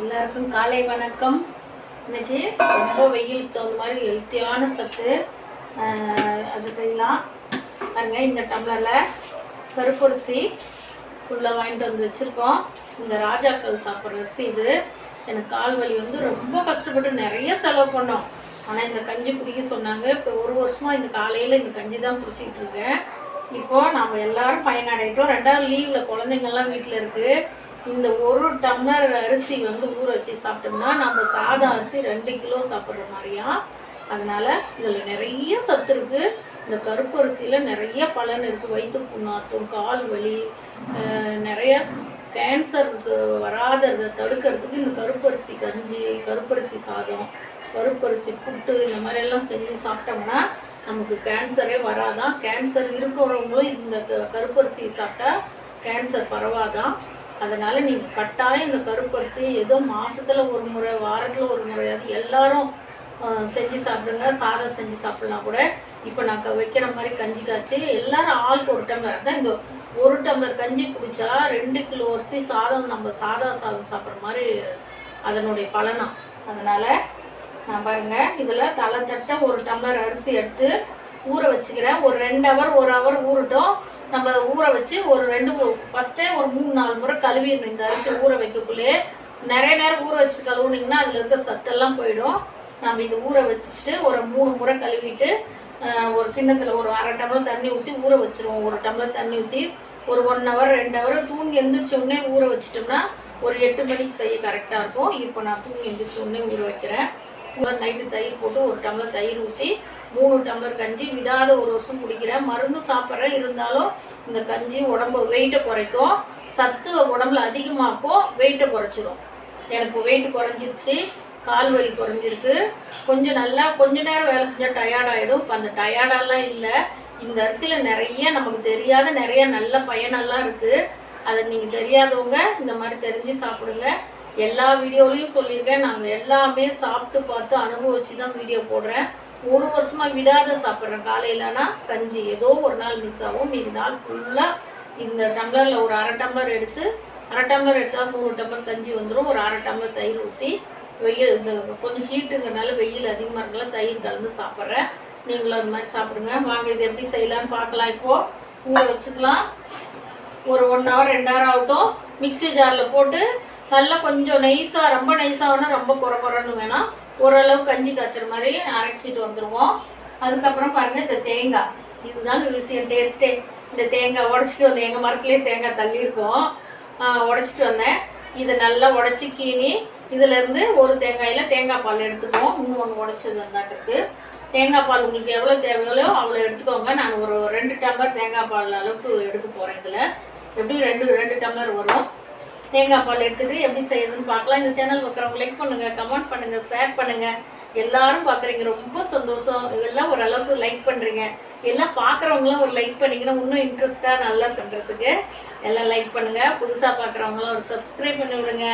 எல்லாருக்கும் காலை வணக்கம். இன்னைக்கு ரொம்ப வெயிலுக்கு தகுந்த மாதிரி ஹெல்த்தியான சத்து அது செய்யலாம். பாருங்க இந்த டம்ளரில் கருப்பரிசி ஃபுல்லாக வாங்கிட்டு வந்து வச்சுருக்கோம். இந்த ராஜாக்கள் சாப்பிட்ற அரிசி இது. எனக்கு கால் வலி வந்து ரொம்ப கஷ்டப்பட்டு நிறைய செலவு பண்ணோம். ஆனால் இந்த கஞ்சி குடிக்க சொன்னாங்க. இப்போ ஒரு வருஷமாக இந்த காலையில் இந்த கஞ்சி தான் குடிச்சிக்கிட்டு இருக்கேன். இப்போது நம்ம எல்லாரும் பயனடையிட்டோம். ரெண்டாவது லீவில் குழந்தைங்கள்லாம் வீட்டில் இருக்குது இந்த ஒரு டம்ளர் அரிசி வந்து ஊற வச்சு சாப்பிட்டோம்னா நம்ம சாதா அரிசி ரெண்டு கிலோ சாப்பிட்ற மாதிரியா? அதனால் இதில் நிறைய சத்து இருக்குது இந்த கருப்பு அரிசியில் நிறைய பலன் இருக்குது வயிற்று புண்ணாத்தும் கால் வலி நிறைய கேன்சருக்கு வராத தடுக்கிறதுக்கு இந்த கருப்பரிசி கஞ்சி கருப்பரிசி சாதம் கருப்பரிசி புட்டு இந்த மாதிரியெல்லாம் செஞ்சு சாப்பிட்டோம்னா நமக்கு கேன்சரே வராதான் கேன்சர் இருக்கிறவங்களும் இந்த க- கருப்பரிசி சாப்பிட்டா கேன்சர் பரவாதான் அதனால நீங்கள் கட்டாயம் இந்த கருப்பரிசி ஏதோ மாதத்தில் ஒரு முறை வாரத்தில் ஒரு முறையாவது எல்லாரும் செஞ்சு சாப்பிடுங்க. சாதம் செஞ்சு சாப்பிடலாம் கூட இப்போ நான் வைக்கிற மாதிரி கஞ்சி காய்ச்சி எல்லாரும் ஆளுக்கு ஒரு டம்ளர். தான் இந்த ஒரு டம்ளர் கஞ்சி குடித்தா ரெண்டு கிலோ அரிசி சாதம் நம்ம சாதா சாதம் சாப்பிட்ற மாதிரி அதனுடைய பலனா. அதனால் நான் பாருங்கள் இதில் தலை தட்ட ஒரு டம்ளர் அரிசி எடுத்து ஊற வச்சுக்கிறேன். ஒரு ரெண்டு ஹவர் ஒரு ஹவர் ஊறட்டும். நம்ம ஊற வச்சு ஒரு ரெண்டு ஃபஸ்ட்டே ஒரு மூணு நாலு முறை கழுவிடணும் இந்த அரிசி ஊற வைக்கக்குள்ளே நிறைய நேரம் ஊற வச்சு கழுவுனீங்கன்னா அதில் இருக்க சத்தெல்லாம் போயிடும். நம்ம இது ஊற வச்சுட்டு ஒரு மூணு முறை கழுவிட்டு ஒரு கிண்ணத்தில் ஒரு அரை டம்ளர் தண்ணி ஊற்றி ஊற வச்சிருவோம். ஒரு டம்ளர் தண்ணி ஊற்றி ஒரு ஒன் ஹவர் ரெண்டு ஹவர் தூங்கி எந்திரிச்ச உடனே ஊற வச்சிட்டோம்னா ஒரு எட்டு மணிக்கு செய்ய கரெக்டாக இருக்கும். இப்போ நான் தூங்கி எந்திரிச்ச உடனே ஊற வைக்கிறேன். நைட்டு தயிர் போட்டு ஒரு டம்ளர் தயிர் ஊற்றி மூணு டம்ளர் கஞ்சி விடாத ஒரு வருஷம் குடிக்கிறேன் மருந்து சாப்பிட்றேன் இருந்தாலும் இந்த கஞ்சி உடம்பு வெயிட்டை குறைக்கும். சத்து உடம்புல அதிகமாக்கும் வெயிட்டை குறைச்சிரும். எனக்கு வெயிட் குறைஞ்சிருச்சு கால் வலி குறைஞ்சிருக்கு. கொஞ்சம் நல்லா கொஞ்ச நேரம் வேலை செஞ்சால் டயர்ட் ஆகிடும் இப்போ அந்த டயர்டெல்லாம் இல்லை. இந்த அரிசியில் நிறைய நமக்கு தெரியாத நிறைய நல்ல பயனெல்லாம் இருக்குது அதை நீங்கள் தெரியாதவங்க இந்த மாதிரி தெரிஞ்சு சாப்பிடுங்க. எல்லா வீடியோலையும் சொல்லியிருக்கேன். நாங்கள் எல்லாமே சாப்பிட்டு பார்த்து அனுபவிச்சு தான் வீடியோ போடுறேன். ஒரு வருஷமா விடாத சாப்பிட்றேன் காலையிலனா கஞ்சி. ஏதோ ஒரு நாள் மிஸ் ஆகும். மீதி நாள் ஃபுல்லாக இந்த டம்ளரில் ஒரு அரை டம்ளர் எடுத்து அரை டம்ளர் எடுத்தால் மூணு டம்ளர் கஞ்சி வந்துடும் ஒரு அரை டம்ளர் தயிர் ஊற்றி வெயில் இந்த கொஞ்சம் ஹீட்டுங்கிறனால வெயில் அதிகமாக இருக்கல தயிர் கலந்து சாப்பிட்றேன். நீங்களும் அது மாதிரி சாப்பிடுங்க. வாங்க இது எப்படி செய்யலாம்னு பார்க்கலாம் இப்போது ஊற வச்சுக்கலாம். ஒரு ஒன் ஹவர் ரெண்டு ஹவர் ஆகட்டும். மிக்ஸி ஜாரில் போட்டு நல்லா கொஞ்சம் நைஸாக ரொம்ப நைஸாக வேணால் ரொம்ப குறை குறைன்னு வேணாம். ஓரளவு கஞ்சி காய்ச்சற மாதிரி அரைச்சிட்டு வந்துடுவோம் அதுக்கப்புறம் பாருங்கள் இந்த தேங்காய். இதுதான் விஷயம் டேஸ்ட்டே இந்த தேங்காய் உடச்சிட்டு வந்தேன். எங்கள் மரத்துலேயே தேங்காய் தள்ளியிருக்கோம். உடச்சிட்டு வந்தேன். இதை நல்லா உடச்சி கீனி இதுலேருந்து ஒரு தேங்காயில் தேங்காய் பால் எடுத்துக்குவோம். இன்னொன்று உடச்சது வந்தாட்டுக்கு தேங்காய் பால் உங்களுக்கு எவ்வளோ தேவையோ அவ்வளோ எடுத்துக்கோங்க. நாங்கள் ஒரு ரெண்டு டம்ளர் தேங்காய் பால் அளவுக்கு எடுக்க போகிறேன் இதில். எப்படியும் ரெண்டு ரெண்டு டம்ளர் வரும். தேங்காய் பால் எடுத்துகிட்டு எப்படி செய்யறதுன்னு பார்க்கலாம். இந்த சேனல் பார்க்குறவங்க லைக் பண்ணுங்கள் கமெண்ட் பண்ணுங்கள் ஷேர் பண்ணுங்கள் எல்லாரும் பார்க்குறீங்க. ரொம்ப சந்தோஷம். இதெல்லாம் ஓரளவுக்கு லைக் பண்ணுறீங்க எல்லாம் பார்க்குறவங்களாம் ஒரு லைக் பண்ணிங்கன்னா இன்னும் இன்ட்ரெஸ்ட்டாக நல்லா சொல்கிறதுக்கு எல்லாம் லைக் பண்ணுங்கள் புதுசாக பார்க்குறவங்களாம் ஒரு சப்ஸ்கிரைப் பண்ணி விடுங்க.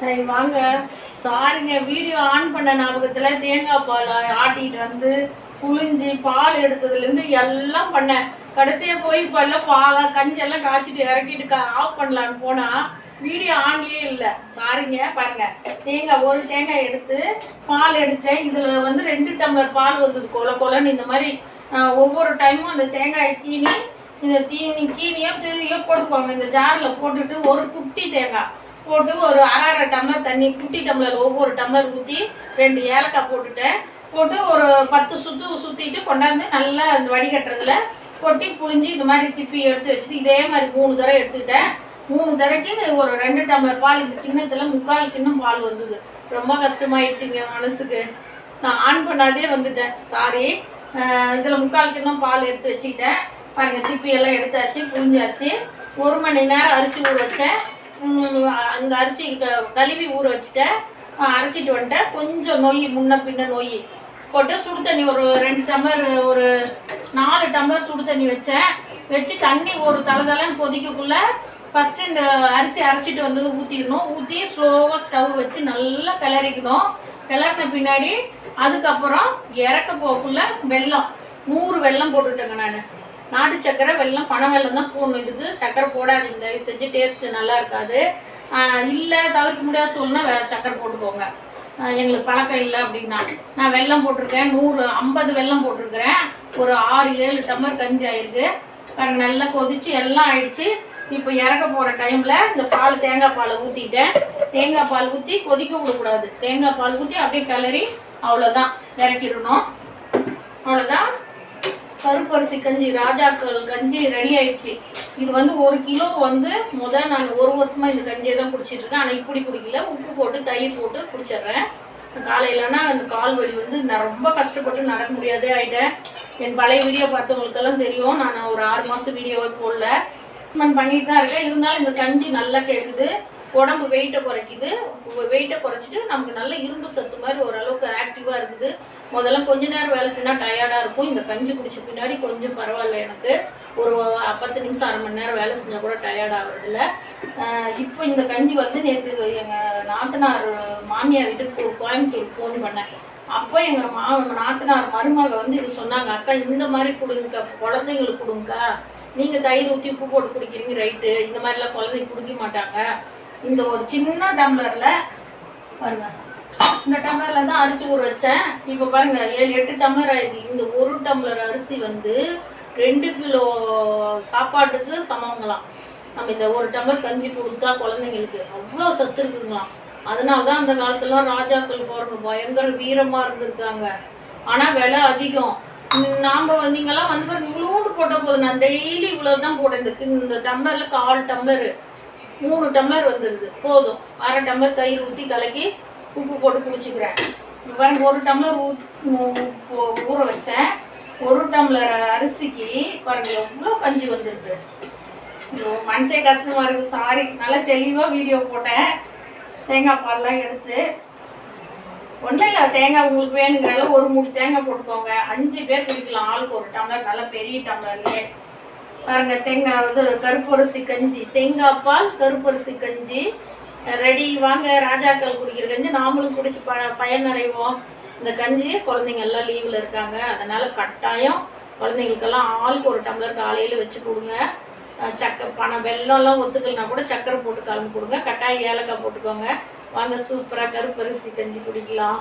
சரி வாங்க. சாரிங்க வீடியோ ஆன் பண்ண ஞாபகத்தில் தேங்காய் பால் ஆட்டிகிட்டு வந்து புழிஞ்சு பால் எடுத்ததுலேருந்து எல்லாம் பண்ணேன். கடைசியாக போய் இப்போ எல்லாம் பாலை கஞ்செல்லாம் காய்ச்சிட்டு இறக்கிட்டு ஆஃப் பண்ணலான்னு போனால் வீடியோ ஆன்லேயே இல்லை. சாரிங்க பாருங்க. தேங்காய் ஒரு தேங்காய் எடுத்து பால் எடுத்தேன். இதில் வந்து ரெண்டு டம்ளர் பால் வந்தது கொல கொலன்னு இந்த மாதிரி. ஒவ்வொரு டைமும் அந்த தேங்காயை கீனி இந்த தீனி கீனியோ திருவியோ போட்டுக்கோங்க. இந்த ஜாரில் போட்டுட்டு ஒரு குட்டி தேங்காய் போட்டு ஒரு அரை அரை டம்ளர் தண்ணி குட்டி டம்ளர் ஒவ்வொரு டம்ளர் ஊற்றி ரெண்டு ஏலக்காய் போட்டுட்டேன். போட்டு ஒரு பத்து சுற்று சுற்றிட்டு கொண்டாந்து நல்லா இந்த வடிகட்டுறதுல கொட்டி புழிஞ்சு இந்த மாதிரி திப்பி எடுத்து வச்சுட்டு இதே மாதிரி மூணு தடவை எடுத்துக்கிட்டேன். மூணு தடவைக்கு ஒரு ரெண்டு டம்ளர் பால் இந்த கிண்ணத்தில் முக்கால் கிண்ணம் பால் வந்தது. ரொம்ப கஷ்டமாயிடுச்சுங்க மனசுக்கு. நான் ஆன் பண்ணாதே வந்துட்டேன். சாரி இதில் முக்கால் கிண்ணம் பால் எடுத்து வச்சுக்கிட்டேன். பாருங்க திப்பி எல்லாம் எடுத்தாச்சு புழிஞ்சாச்சு. ஒரு மணி நேரம் அரிசி ஊற வச்சேன். அந்த அரிசி க- கழுவி ஊற வச்சுட்டேன். அரைச்சிட்டு வந்துட்டேன். கொஞ்சம் நோய் முன்ன பின்ன நோய். போட்டு சுடு தண்ணி ஒரு ரெண்டு டம்ளர் ஒரு நாலு டம்ளர் சுடு தண்ணி வச்சேன். வச்சு தண்ணி ஒரு தலை கொதிக்கக்குள்ள ஃபஸ்ட்டு இந்த அரிசி அரைச்சிட்டு வந்தது ஊற்றிக்கணும் ஊற்றி ஸ்லோவாக ஸ்டவ் வச்சு நல்லா கிளறிக்கணும். கிளறின பின்னாடி அதுக்கப்புறம் இறக்க போக்குள்ள வெல்லம். நூறு வெல்லம் போட்டுட்டேங்க நான். நாட்டு சக்கரை வெல்லம் பனை வெல்லம் தான் போடணும். இதுக்கு சக்கரை போடாதீங்க. தயவு செஞ்சு டேஸ்ட்டு நல்லா இருக்காது. இல்லை தவிர்க்க முடியாத சூழ்நிலை வேறு சக்கரை போட்டுக்கோங்க. எங்களுக்கு பழக்கம் இல்லை அப்படின்னா. நான் வெல்லம் போட்டிருக்கேன். நூறு ஐம்பது வெல்லம் போட்டிருக்கிறேன். ஒரு ஆறு ஏழு டம்ளர் கஞ்சி ஆயிருக்கு. பாருங்க நல்லா கொதிச்சு எல்லாம் ஆயிடுச்சு. இப்போ இறக்க போகிற டைமில் இந்த பால் தேங்காய் பாலை ஊற்றிட்டேன் தேங்காய் பால் ஊற்றி கொதிக்க விடக்கூடாது. தேங்காய் பால் ஊற்றி அப்படியே கிளறி அவ்வளோதான் இறக்கிடணும். அவ்வளோதான் கருப்பரிசி கஞ்சி ராஜாக்கள் கஞ்சி ரெடி ஆயிடுச்சு. இது வந்து ஒரு கிலோ வந்து முதல் நான் ஒரு வருஷமா இந்த கஞ்சியை தான் குடிச்சிட்டு இருக்கேன் ஆனால் இப்படி குடிக்கல. உப்பு போட்டு தயிர் போட்டு குடிச்சிடுறேன். காலையிலனா அந்த கால் வலி வந்து நான் ரொம்ப கஷ்டப்பட்டு நடக்க முடியாதே ஆயிட்டேன். என் பழைய வீடியோ பார்த்தவங்களுக்கெல்லாம் தெரியும். நான் ஒரு ஆறு மாதம் வீடியோவை போடல. ட்ரீட்மெண்ட் பண்ணிட்டு தான் இருக்கேன். இருந்தாலும் இந்த கஞ்சி நல்லா கேட்குது உடம்பு வெயிட்டை குறைக்குது. வெயிட்டை குறைச்சிட்டு நமக்கு நல்ல இரும்பு சத்து மாதிரி ஓரளவுக்கு ஆக்டிவாக இருக்குது. முதல்ல கொஞ்ச நேரம் வேலை செஞ்சால் டயர்டாக இருக்கும். இந்த கஞ்சி குடிச்ச பின்னாடி கொஞ்சம் பரவாயில்ல எனக்கு. ஒரு பத்து நிமிஷம் அரை மணி நேரம் வேலை செஞ்சால் கூட டயர்ட் ஆகுறதில்ல. இப்போ இந்த கஞ்சி வந்து நேற்று எங்கள் நாத்தனார் மாமியார் வீட்டுக்கு கோயம்புத்தூர் ஃபோன் பண்ணேன். அப்போ எங்கள் மா நாத்தனார் மருமக வந்து இது சொன்னாங்க அக்கா இந்த மாதிரி கொடுங்கக்கா குழந்தைங்களுக்கு கொடுங்கக்கா. நீங்கள் தயிர் ஊற்றி உப்பு போட்டு குடிக்கிறீங்க ரைட்டு. இந்த மாதிரிலாம் குழந்தைங்க குடிக்க மாட்டாங்க. இந்த ஒரு சின்ன டம்ளரில் பாருங்க இந்த டம்ளரில் தான் அரிசி ஊற வச்சேன். இப்போ பாருங்க ஏழு எட்டு டம்ளர் ஆயிடுது இந்த ஒரு டம்ளர் அரிசி வந்து ரெண்டு கிலோ சாப்பாட்டுக்கு சமங்களாம். நம்ம இந்த ஒரு டம்ளர் கஞ்சி கொடுத்தா குழந்தைங்களுக்கு அவ்வளோ சத்து இருக்குங்களாம். அதனால தான் அந்த காலத்துலாம் ராஜாக்கள் போகிறவங்க பயங்கர வீரமாக இருந்திருக்காங்க. ஆனால் விலை அதிகம். நாங்கள் வந்தீங்கெல்லாம் வந்து நீங்கெல்லாம் வந்து பாருங்க இவ்வளோண்டு போட்டால் போதும். நான் டெய்லி இவ்வளோ தான் போட்டேன். இந்த இந்த டம்ளரில் கால் டம்ளர் மூணு டம்ளர் வந்துடுது போதும். அரை டம்ளர் தயிர் ஊற்றி கலக்கி உப்பு போட்டு குடிச்சிக்கிறேன் பாருங்க ஒரு டம்ளர் ஊ ஊற வச்சேன். ஒரு டம்ளர் அரிசிக்கு பாருங்க எவ்வளோ கஞ்சி வந்துருக்கு. மனசே கஷ்டமாக இருக்குது சாரி நல்லா தெளிவாக வீடியோ போட்டேன். தேங்காய் பால்லாம் எடுத்து. ஒன்றும் இல்லை தேங்காய் உங்களுக்கு வேணுங்கிற ஒரு மூணு தேங்காய் போட்டுக்கோங்க. அஞ்சு பேர் குடிக்கலாம் ஆளுக்கு ஒரு டம்ளர் நல்லா பெரிய டம்ளர்லேயே. பாருங்கள் தேங்காய் இது கருப்பரிசி கஞ்சி. தேங்காய் பால் கருப்பரிசி கஞ்சி. ரெடி. வாங்க ராஜாக்கள் குடிக்கிற கஞ்சி நாமளும் குடிச்சு ப பயனடைவோம். இந்த கஞ்சி குழந்தைங்க எல்லாம் லீவில் இருக்காங்க. அதனால் கட்டாயம் குழந்தைங்களுக்கெல்லாம் ஆளுக்கு ஒரு டம்ளர் காலையில் வச்சு கொடுங்க. சக்கரை பணம் வெள்ளம்லாம் ஒத்துக்கலனா கூட சக்கரை போட்டு கலந்து கொடுங்க. கட்டாயம் ஏலக்காய் போட்டுக்கோங்க. வாங்க சூப்பராக கருப்பரிசி கஞ்சி குடிக்கலாம்.